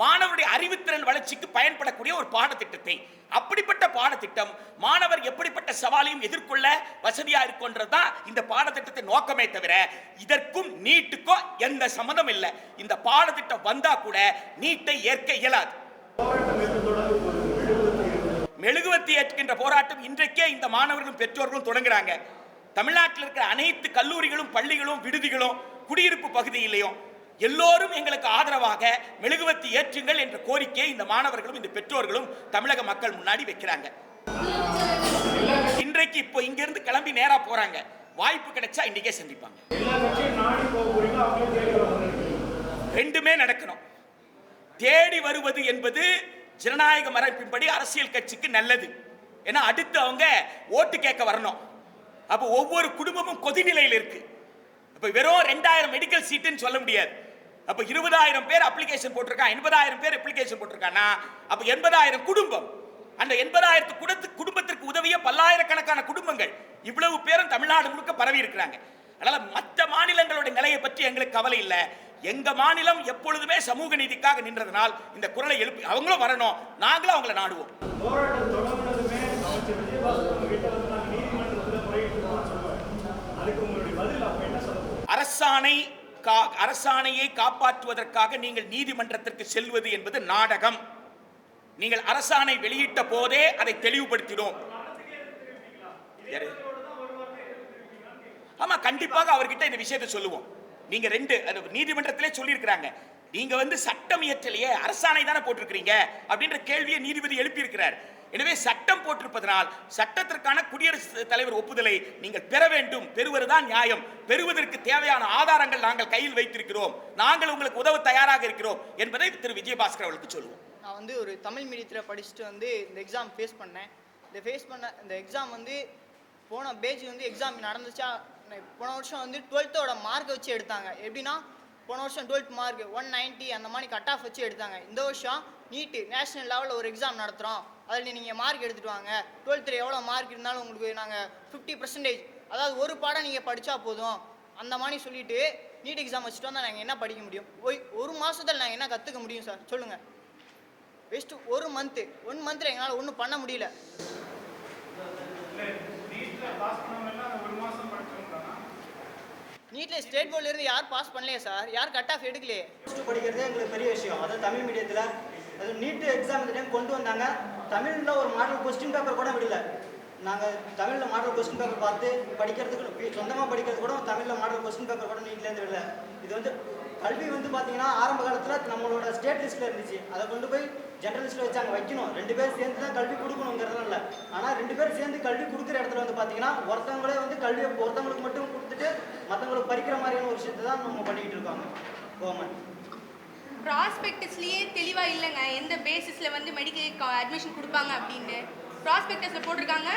மாணவருடைய அறிவுத்திறன் வளர்ச்சிக்கு பயன்படக்கூடிய ஒரு பாடத்திட்டத்தை. அப்படிப்பட்ட பாடத்திட்டம் மாணவர் எப்படிப்பட்ட சவாலையும் எதிர்கொள்ள வசதியா இருக்குன்றதுதான் இந்த பாடத்திட்டத்தை நோக்கமே தவிர இதற்கும் நீட்டுக்கும் எந்த சம்மந்தம் இல்லை. இந்த பாடத்திட்டம் வந்தா கூட நீட்டை ஏற்க இயலாது. மெழுகுவத்தி ஏற்றுகின்ற போராட்டம் இன்றைக்கே இந்த மாணவர்களும் பெற்றோர்களும் தொடங்குறாங்க. தமிழ்நாட்டில் இருக்கிற அனைத்து கல்லூரிகளும் பள்ளிகளும் விடுதிகளும் குடியிருப்பு பகுதியிலையும் எல்லோரும் எங்களுக்கு ஆதரவாக மெழுகுவர்த்தி ஏற்றுங்கள் என்ற கோரிக்கையை இந்த மாணவர்களும் இந்த பெற்றோர்களும் தமிழக மக்கள் முன்னாடி வைக்கிறாங்க. இன்றைக்கு இப்போ இங்கிருந்து கிளம்பி நேராக போறாங்க. வாய்ப்பு கிடைச்சா இன்னைக்கே சந்திப்பாங்க. ரெண்டுமே நடக்கணும். தேடி வருவது என்பது ஜனநாயக மரபின்படி அரசியல் கட்சிக்கு நல்லது. ஏன்னா அடுத்து அவங்க ஓட்டு கேட்க வரணும். அப்போ ஒவ்வொரு குடும்பமும் கொதிநிலையில் இருக்கு. இப்போ வெறும் ரெண்டாயிரம் மெடிக்கல் சீட்டுன்னு சொல்ல முடியாது. அப்போ இருபதாயிரம் பேர் அப்ளிகேஷன் போட்டிருக்கான் எண்பதாயிரம் பேர் அப்ளிகேஷன் போட்டிருக்கானா அப்போ எண்பதாயிரம் குடும்பம். அந்த எண்பதாயிரத்து குடத்து குடும்பத்திற்கு உதவிய பல்லாயிரக்கணக்கான குடும்பங்கள். இவ்வளவு பேரும் தமிழ்நாடு முழுக்க பரவி இருக்கிறாங்க. அதனால மற்ற மாநிலங்களுடைய நிலையை பற்றி எங்களுக்கு கவலை இல்லை. எங்க மாநிலம் எப்பொழுதுமே சமூக நீதிக்காக நின்றதுனால் இந்த குரலை எழுப்பி அவங்களும் வரணும். நாங்களும் அவங்கள நாடுவோம். அரசாணை கா- அரசாணையை காப்பாற்றுவதற்காக நீங்கள் நீதிமன்றத்திற்கு செல்வது என்பது நாடகம். நீங்கள் அரசாணை வெளியிட்ட போதே அதை தெளிவுபடுத்தினோம் ஆமா கண்டிப்பாக அவர்கிட்ட இந்த விஷயத்தை சொல்லுவோம். நீங்க ரெண்டு அது நீதிமன்றத்திலே சொல்லியிருக்கிறாங்க. நீங்க வந்து சட்டம் இயற்றலையே அரசாணை தானே போட்டிருக்கிறீங்க அப்படின்ற கேள்வியை நீதிபதி எழுப்பியிருக்கிறார். எனவே சட்டம் போட்டிருப்பதனால் சட்டத்திற்கான குடியரசுத் தலைவர் ஒப்புதலை நீங்கள் பெற வேண்டும். பெறுவதுதான் நியாயம். பெறுவதற்கு தேவையான ஆதாரங்கள் நாங்கள் கையில் வைத்திருக்கிறோம். நாங்கள் உங்களுக்கு உதவ தயாராக இருக்கிறோம் என்பதை திரு. விஜயபாஸ்கர் அவர்களுக்கு சொல்லுவோம். நான் வந்து ஒரு தமிழ் மீடியத்தில் படிச்சுட்டு வந்து இந்த எக்ஸாம் ஃபேஸ் பண்ணேன். இந்த ஃபேஸ் பண்ண இந்த எக்ஸாம் வந்து போன பேஜ் வந்து எக்ஸாம் நடந்துச்சா போன வருஷம் வந்து டுவெல்த்தோட மார்க் வச்சு எடுத்தாங்க. எப்படின்னா போன வருஷம் டுவெல்த் மார்க் ஒன் நைன்ட்டி அந்த மாதிரி கட் ஆஃப் வச்சு எடுத்தாங்க. இந்த வருஷம் நீட்டு நேஷனல் லெவலில் ஒரு எக்ஸாம் நடத்துகிறோம் அதில் நீங்கள் மார்க் எடுத்துகிட்டு வாங்க. டுவெல்த்தில் எவ்வளோ மார்க் இருந்தாலும் உங்களுக்கு நாங்கள் ஃபிஃப்டி பர்சன்டேஜ் அதாவது ஒரு பாடம் நீங்கள் படித்தா போதும். அந்த மாதிரி சொல்லிட்டு நீட் எக்ஸாம் வச்சுட்டு வந்தால் நாங்கள் என்ன படிக்க முடியும்? ஒய் ஒரு மாதத்தில் நாங்கள் என்ன கற்றுக்க முடியும் சார் சொல்லுங்கள் வெஸ்ட் ஒரு மந்த்து ஒன் மந்த்தில் எங்களால் ஒன்றும் பண்ண முடியல. நீட்டில் ஸ்டேட் போர்டிலிருந்து யார் பாஸ் பண்ணலையே சார்? யார் கட் ஆஃப் எடுக்கலையே? ஃபஸ்ட்டு படிக்கிறதே எங்களுக்கு பெரிய விஷயம். அது தமிழ் மீடியத்தில் அது நீட்டு எக்ஸாம் இந்த டைம் கொண்டு வந்தாங்க. தமிழில் ஒரு மாடல் கொஸ்டின் பேப்பர் கூட விடல. நாங்கள் தமிழில் மாடல் கொஸ்டின் பேப்பர் பார்த்து படிக்கிறதுக்கு சொந்தமாக படிக்கிறது கூட தமிழில் மாடல் கொஸ்டின் பேப்பர் கூட நீட்லேருந்து விடல. இது வந்து கல்வி வந்து பார்த்தீங்கன்னா ஆரம்ப காலத்தில் நம்மளோட ஸ்டேட் லிஸ்ட்டில் இருந்துச்சு. அதை கொண்டு போய் ஜென்ரல் லிஸ்ட்டில் வச்சாங்க வைக்கணும். ரெண்டு பேர் சேர்ந்து தான் கல்வி கொடுக்கணுங்கிறதுலாம் இல்லை. ஆனால் ரெண்டு பேர் சேர்ந்து கல்வி கொடுக்குற இடத்துல வந்து பார்த்தீங்கன்னா ஒருத்தவங்களே வந்து கல்வியை ஒருத்தவங்களுக்கு மட்டும் கொடுத்துட்டு மற்றவங்களுக்கு பறிக்கிற மாதிரியான ஒரு விஷயத்தை தான் நம்ம பண்ணிக்கிட்டு இருக்காங்க. கவர்மெண்ட் ப்ராஸ்பெக்டஸ்லேயே தெளிவாக இல்லைங்க. எந்த பேசிஸில் வந்து மெடிக்கல் அட்மிஷன் கொடுப்பாங்க அப்படின்னு ப்ராஸ்பெக்டஸில் போட்டிருக்காங்க.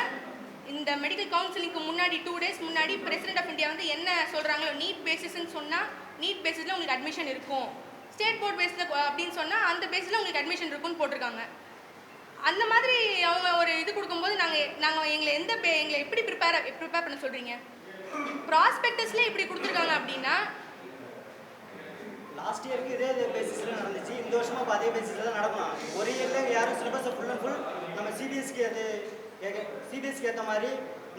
இந்த மெடிக்கல் கவுன்சிலிங்க்கு முன்னாடி டூ டேஸ் முன்னாடி பிரசிடென்ட் ஆஃப் இந்தியா வந்து என்ன சொல்கிறாங்களோ நீட் பேசிஸ்ன்னு சொன்னால் நீட் பேஸில் உங்களுக்கு அட்மிஷன் இருக்கும். ஸ்டேட் போர்ட் பேஸில் அப்படின்னு சொன்னால் அந்த பேஸில் உங்களுக்கு அட்மிஷன் இருக்கும்னு போட்டிருக்காங்க. அந்த மாதிரி அவங்க ஒரு இது கொடுக்கும்போது நாங்கள் நாங்கள் எங்களை எந்த பே எங்களை எப்படி ப்ரிப்பேர் ப்ரிப்பேர் பண்ண சொல்கிறீங்க ப்ராஸ்பெக்டஸ்லேயே இப்படி கொடுத்துருக்காங்க அப்படின்னா லாஸ்ட் இயருக்கு இதே பேசிஸில் நடந்துச்சு. இந்த வருஷமும் இப்போ அதே பேசிஸில் தான் நடக்கணும். ஒரு இயரில் யாரும் சிலபஸை ஃபுல் அண்ட் ஃபுல் நம்ம சிபிஎஸ்க்கு அது சிபிஎஸ்க்கு ஏற்ற மாதிரி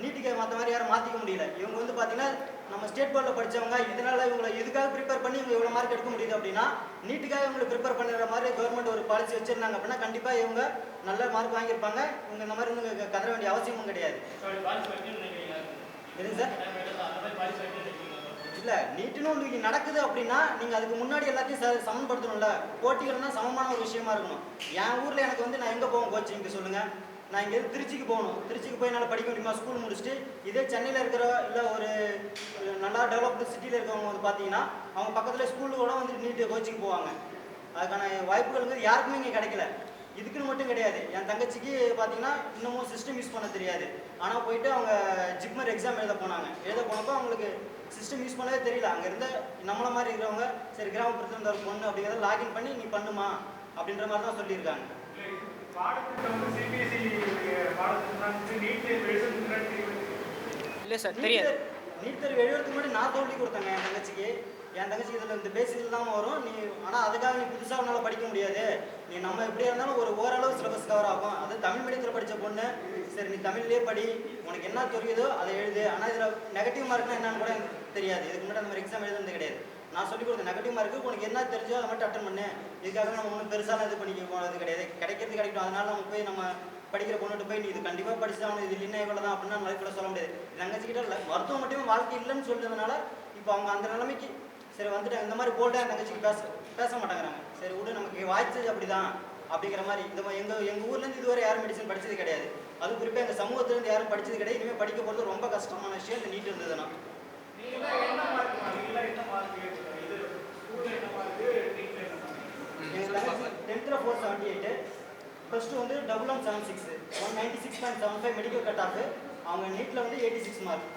நீட்டுக்கு மற்ற மாதிரி யாரும் மாற்றிக்க முடியல. இவங்க வந்து பார்த்தீங்கன்னா நம்ம ஸ்டேட் போர்டில் படித்தவங்க இதனால இவங்களை எதுக்காக ப்ரிப்பேர் பண்ணி இவங்க இவ்வளோ மார்க் எடுக்க முடியுது அப்படின்னா நீட்டுக்காக இவங்களை ப்ரிப்பேர் பண்ணுற மாதிரி கவர்மெண்ட் ஒரு பாலிசி வச்சிருந்தாங்க அப்படின்னா கண்டிப்பாக இவங்க நல்ல மார்க் வாங்கியிருப்பாங்க. இவங்க இந்த மாதிரி வந்து கதற வேண்டிய அவசியமும் கிடையாது. எதுங்க சார்? இல்ல நீட்டுன்னு ஒன்று நடக்குது அப்படின்னா நீங்க அதுக்கு முன்னாடி எல்லாத்தையும் சமன்படுத்தணும்ல. போட்டிகள்னா சமமான ஒரு விஷயமா இருக்கணும். என் ஊர்ல எனக்கு வந்து நான் எங்க போவேன் கோச்சிங்க்கு சொல்லுங்க. நான் இங்கேருந்து திருச்சிக்கு போகணும். திருச்சிக்கு போய் என்னால் படிக்க முடியுமா? ஸ்கூல் முடிச்சுட்டு இதே சென்னையில் இருக்கிற இல்லை ஒரு ஒரு நல்லா டெவலப்டு சிட்டியில் இருக்கிறவங்க வந்து பார்த்தீங்கன்னா அவங்க பக்கத்தில் ஸ்கூலில் கூட வந்து நீட்டு கோச்சிங் போவாங்க. அதுக்கான வாய்ப்புகள் வந்து யாருக்குமே இங்கே கிடைக்கல. இதுக்குன்னு மட்டும் கிடையாது. என் தங்கச்சிக்கு பார்த்தீங்கன்னா இன்னமும் சிஸ்டம் யூஸ் பண்ண தெரியாது. ஆனால் போயிட்டு அவங்க ஜிப்மர் எக்ஸாம் எழுத போனாங்க. எழுத போனப்போ அவங்களுக்கு சிஸ்டம் யூஸ் பண்ணவே தெரியல. அங்கே இருந்த நம்மள மாதிரி இருக்கிறவங்க சரி கிராமப்புறத்தில் இருந்த ஒரு பொண்ணு அப்படிங்கிறத லாகின் பண்ணி நீ பண்ணுமா? அப்படின்ற மாதிரி தான் சொல்லியிருக்காங்க. இல்லை சார் தெரியாது. நீட் தேர்வு எழுதுறதுக்கு முன்னாடி நான் சொல்லி கொடுத்தேங்க என் தங்கச்சிக்கு. என் தங்கச்சிக்கு இதில் இந்த பேசிக் தான் வரும். நீ ஆனால் அதுக்காக நீ புதுசாக உன்னால் படிக்க முடியாது. நீ நம்ம எப்படியா இருந்தாலும் ஒரு ஓரளவு சிலபஸ் கவர் ஆகும். அது தமிழ் மீடியத்தில் படித்த பொண்ணு. சரி நீ தமிழ்லேயே படி. உனக்கு என்ன தெரியுதோ அதை எழுது. ஆனால் இதில் நெகட்டிவ் மார்க்னா என்னன்னு கூட எனக்கு தெரியாது. இதுக்கு முன்னாடி அந்த மாதிரி எக்ஸாம் எழுதுனது கிடையாது. நான் சொல்லி கொடுத்த நெகட்டிவாக இருக்குது உனக்கு என்ன தெரிஞ்சோ அதை மட்டும் அட்டன் பண்ணு. இதுக்காக நம்ம ஒன்றும் பெருசாலாம் இது பண்ணிக்க போகிறது கிடையாது. கிடைக்கிறது கிடைக்கும் அதனால நம்ம போய் நம்ம படிக்கிற பொண்ணுட்டு போய் நீ இது கண்டிப்பாக படிச்சுதான் இது இல்லைன்னா இவ்வளோ தான் அப்படின்னா நம்மளால சொல்ல முடியாது. தங்கச்சிக்கிட்ட இல்லை மருத்துவம் மட்டும் வாழ்க்கை இல்லைன்னு சொல்றதுனால இப்போ அவங்க அந்த நிலைமைக்கு சரி வந்துட்டாங்க இந்த மாதிரி போல்டாக தங்கச்சிக்கு பேச பேச மாட்டேங்கிறாங்க. சரி விடு நமக்கு வாய்ச்சது அப்படிதான் அப்படிங்கிற மாதிரி. இந்த மாதிரி எங்கள் எங்கள் ஊர்லேருந்து இதுவரை யாரும் மெடிசன் படிச்சது கிடையாது. அது குறிப்பாக எங்கள் சமூகத்துலேருந்து யாரும் படிச்சது கிடையாது. இனிமேல் படிக்க போகிறது ரொம்ப கஷ்டமான விஷயம். இந்த நீட் இருந்ததுன்னா. டென்த்தில் four seventy eight plus two வந்து double one seven six one ninety six point seven five medical cut off அவங்க நீட்டில் வந்து எயிட்டி சிக்ஸ் மார்க்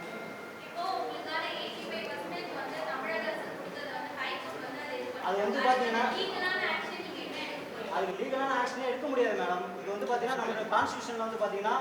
இப்போ உங்களுக்கான 85% வந்து தமிழக அரசு கொடுத்தது வந்து ஹைகோர்ட் வந்து அதை வந்து லீகலான ஆக்ஷன் எடுக்க போறீங்க? அதுக்கு லீகலான ஆக்ஷனே எடுக்க முடியாது மேடம் இது வந்து பார்த்தீங்கன்னா நம்ம கான்ஸ்டியூஷனில் வந்து பார்த்தீங்கன்னா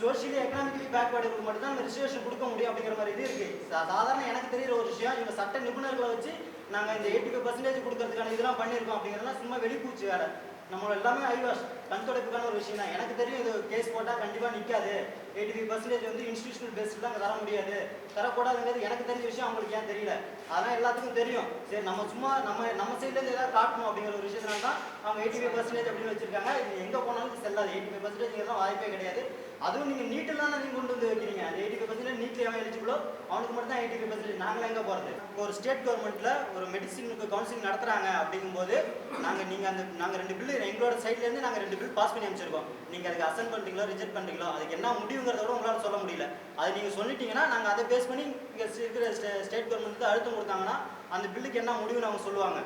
சோஷியலி எக்கனாமிக்கலி பேக்வேர்டுக்கு மட்டும் தான் ரிசர்வேஷன் கொடுக்க முடியும் அப்படிங்கிற மாதிரி இது இருக்கு. சா- சாதாரண எனக்கு தெரியுற ஒரு விஷயம் இவங்க சட்ட நிபுணர்களை வச்சு நாங்கள் இந்த எயிட்டி ஃபைவ் பர்சன்டேஜ் கொடுக்கறதுக்கான இதெல்லாம் பண்ணியிருக்கோம் அப்படிங்கிறதுலாம் சும்மா வெளிப்பூச்சு வேலை நம்மளோட எல்லாமே வாஷ் கண் தொடப்புக்கான ஒரு விஷயம் தான். எனக்கு தெரியும் இது கேஸ் போட்டால் கண்டிப்பாக நிற்காது எயிட்டி ஃபைவ் பர்சன்டேஜ் வந்து இன்ஸ்டியூஷனல் பேஸ்டு தான் தர முடியாது. தரக்கூடாதுங்கிறது எனக்கு தெரிஞ்ச விஷயம் அவங்களுக்கு ஏன் தெரியல. அதெல்லாம் எல்லாத்துக்கும் தெரியும். சரி நம்ம சும்மா நம்ம நம்ம சைட்லேருந்து ஏதாவது காட்டணும் அப்படிங்கிற ஒரு விஷயத்தினால தான் அவங்க எயிட்டி ஃபைவ் பர்சன்டேஜ் அப்படின்னு வச்சிருக்காங்க. இது எங்கே போனாலும் செல்லாது. எயிட்டி ஃபைவ் பர்சன்டேஜ் வாய்ப்பே கிடையாது. அதுவும் நீங்கள் நீட்டெல்லாம் நீங்கள் கொண்டு வந்து வைக்கிறீங்க. அந்த எயிட்டி ஃபைவ் பர்சன்டேஜ் நீட்ல அவன் எலிஜிபிளோ அவனுக்கு மட்டும் தான் எயிட்டி ஃபைவ் பர்சன்டேஜ் நாங்கள் எங்கே போகிறது ஒரு ஸ்டேட் கவர்மெண்ட்டில் ஒரு மெடிசினுக்கு கவுன்சிலிங் நடத்துகிறாங்க அப்படிங்கும்போது நாங்கள் நீங்கள் அந்த நாங்கள் ரெண்டு பில்லு எங்களோட சைட்லேருந்து நாங்கள் ரெண்டு பில் பாஸ் பண்ணி அமைச்சிருக்கோம் நீங்கள் அதுக்கு அசன் பண்ணுறீங்களோ ரிஜெக்ட் பண்ணுறீங்களோ அதுக்கு என்ன முடிவுங்கிறத விட உங்களால் சொல்ல முடியல. அது நீங்கள் சொல்லிட்டீங்கன்னா நாங்கள் அதை பேஸ் பண்ணி இங்கே இருக்கிற ஸ்டேட் கவர்மெண்ட் அழுத்தம் கொடுத்தாங்கன்னா அந்த பில்லுக்கு என்ன முடிவுன்னு அவங்க சொல்லுவாங்க.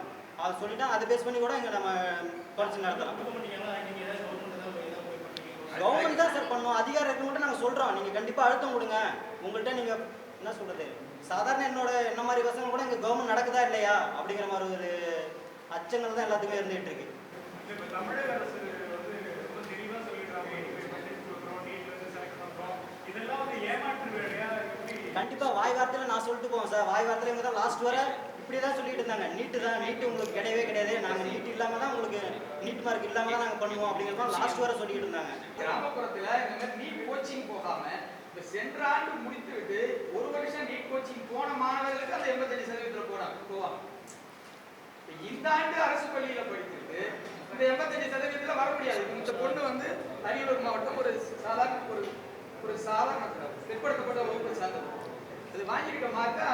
அது சொல்லிட்டா அதை பேஸ் பண்ணி கூட இங்கே நம்ம கவுன்சிலிங் நடத்தலாம். கவர்மெண்ட் தான் சார் பண்ணும். அதிகாரம் மட்டும் நாங்கள் சொல்கிறோம் நீங்கள் கண்டிப்பாக அழுத்தம் கொடுங்க. உங்கள்கிட்ட நீங்கள் என்ன சொல்கிறது சாதாரண என்னோட என்ன மாதிரி பசங்க கூட இங்கே கவர்மெண்ட் நடக்குதா இல்லையா? அப்படிங்கிற மாதிரி ஒரு அச்சங்கள் தான் எல்லாத்துக்குமே இருந்துகிட்டு இருக்கு. கண்டிப்பாக வாய் வார்த்தையில் நான் சொல்லிட்டு போவேன் சார் வாய் வார்த்தையில் இவங்க தான் லாஸ்ட் வர. இப்படி தான் சொல்லிட்டு இருந்தாங்க. நீட்டு தான் நீட்டு உங்களுக்கு கிடையவே கிடையாது. நாங்கள் நீட் இல்லாமல் தான் உங்களுக்கு நீட் மார்க் இல்லாமல் தான் நாங்கள் பண்ணுவோம் அப்படிங்கிறத லாஸ்ட் வர சொல்லிட்டு இருந்தாங்க. கிராமப்புறத்துல இந்த மாதிரி நீட் கோச்சிங் போகாம இந்த சென்ற ஆண்டு முடித்து விட்டு ஒரு வருஷம் நீட் கோச்சிங் போன மாணவர்களுக்கு அந்த எண்பத்தஞ்சு சதவீதத்துல போறாங்க போவாங்க. இந்த ஆண்டு அரசு பள்ளியில படித்துட்டு இந்த எண்பத்தஞ்சு சதவீதத்துல வர முடியாது. இந்த பொண்ணு வந்து அரியலூர் மாவட்டம் ஒரு சாதாரண ஒரு ஒரு சாதாரண பிற்படுத்தப்பட்ட வகுப்பு சார்ந்தது இது வாங்கிக்கிட்ட மார்க்கா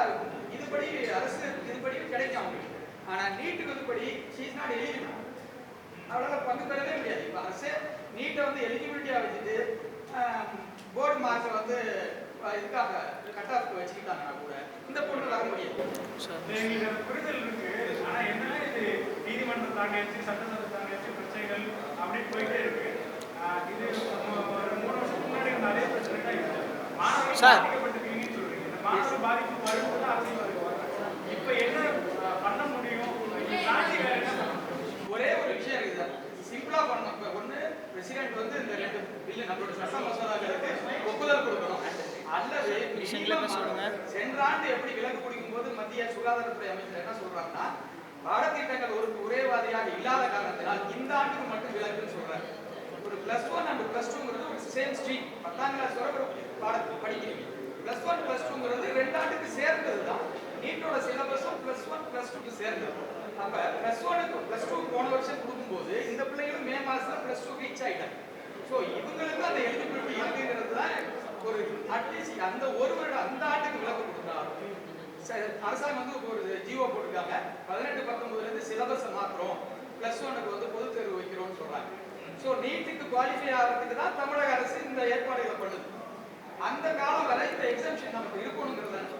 இதுபடி அரசு இதுபடி கிடைக்கும் அவங்களுக்கு ஆனா நீட்டுக்கு இதுபடி ஷீஸ் நாட் எலிஜிபிள் அவளால பங்கு பெறவே முடியாது. இப்போ அரசு நீட்டை வந்து எலிஜிபிலிட்டியாக வச்சுட்டு போர்டு மார்க்கை வந்து இதுக்காக கட் ஆஃப் வச்சுக்கிட்டாங்கன்னா கூட இந்த பொண்ணு வர முடியாது. எங்களுக்கு புரிதல் இருக்கு. ஆனா என்னன்னா இது நீதிமன்றம் தாண்டியாச்சு சட்டசபை தாண்டியாச்சு பிரச்சனைகள் அப்படின்னு போயிட்டே இருக்கு. ஆஹ் இது நம்ம ஒரு மூணு வருஷத்துக்கு முன்னாடி இருந்த அதே பிரச்சனை தான் இருக்கு மாணவர்கள். பாதிக்கப்பட்டிருக்கீங்கன்னு சொல்றீங்க. இந்த மாணவர் பாதிப்பு வரும்போது அரசியல் சென்ற ஆண்டு எப்படி விலக்கு குடிக்கும் போது மத்திய சுகாதாரத்துறை அமைச்சர் என்ன சொல்றாங்கன்னா பாடத்திட்டங்கள் ஒரு ஒரேவாதியாக இல்லாத காரணத்தினால் இந்த ஆண்டுக்கு மட்டும் விலக்குன்னு சொல்றாரு. ஒரு பிளஸ் ஒன் அண்ட் பிளஸ் டூங்கிறது ஒரு சேம் ஸ்ட்ரீம் பத்தாம் கிளாஸ் வரை ஒரு பாடத்தை படிக்கிறீங்க. பிளஸ் ஒன் பிளஸ் டூங்கிறது ரெண்டு ஆண்டுக்கு சேர்ந்தது தான் நீட்டோட சிலபஸும் ப்ளஸ் ஒன் ப்ளஸ் டூக்கு சேர்ந்தது. அப்ப ப்ளஸ் ஒனுக்கு ப்ளஸ் டூ போன வருஷம் கொடுக்கும்போது இந்த பிள்ளைகளும் மே மாசத்துல ப்ளஸ் டூ ரீச் ஆயிட்டாங்க. ஸோ இவங்களுக்கு அந்த எலிஜிபிலிட்டி இருக்குங்கிறது தான் ஒரு அட்லீஸ்ட் அந்த ஒரு வருடம் அந்த ஆண்டுக்கு விளக்கம் கொடுத்தாலும் அரசாங்கம் வந்து ஒரு ஜிஓ போட்டிருக்காங்க. பதினெட்டு பத்தொன்பதுல இருந்து சிலபஸை மாத்துறோம். ப்ளஸ் ஒனுக்கு வந்து பொது தேர்வு வைக்கிறோம்னு சொல்றாங்க. ஸோ நீட்டுக்கு குவாலிஃபை ஆகிறதுக்கு தான் தமிழக அரசு இந்த ஏற்பாடுகளை பண்ணுது. அந்த காலம் வரை இந்த எக்ஸம்ஷன் நமக்கு இருக்கணுங்கிறது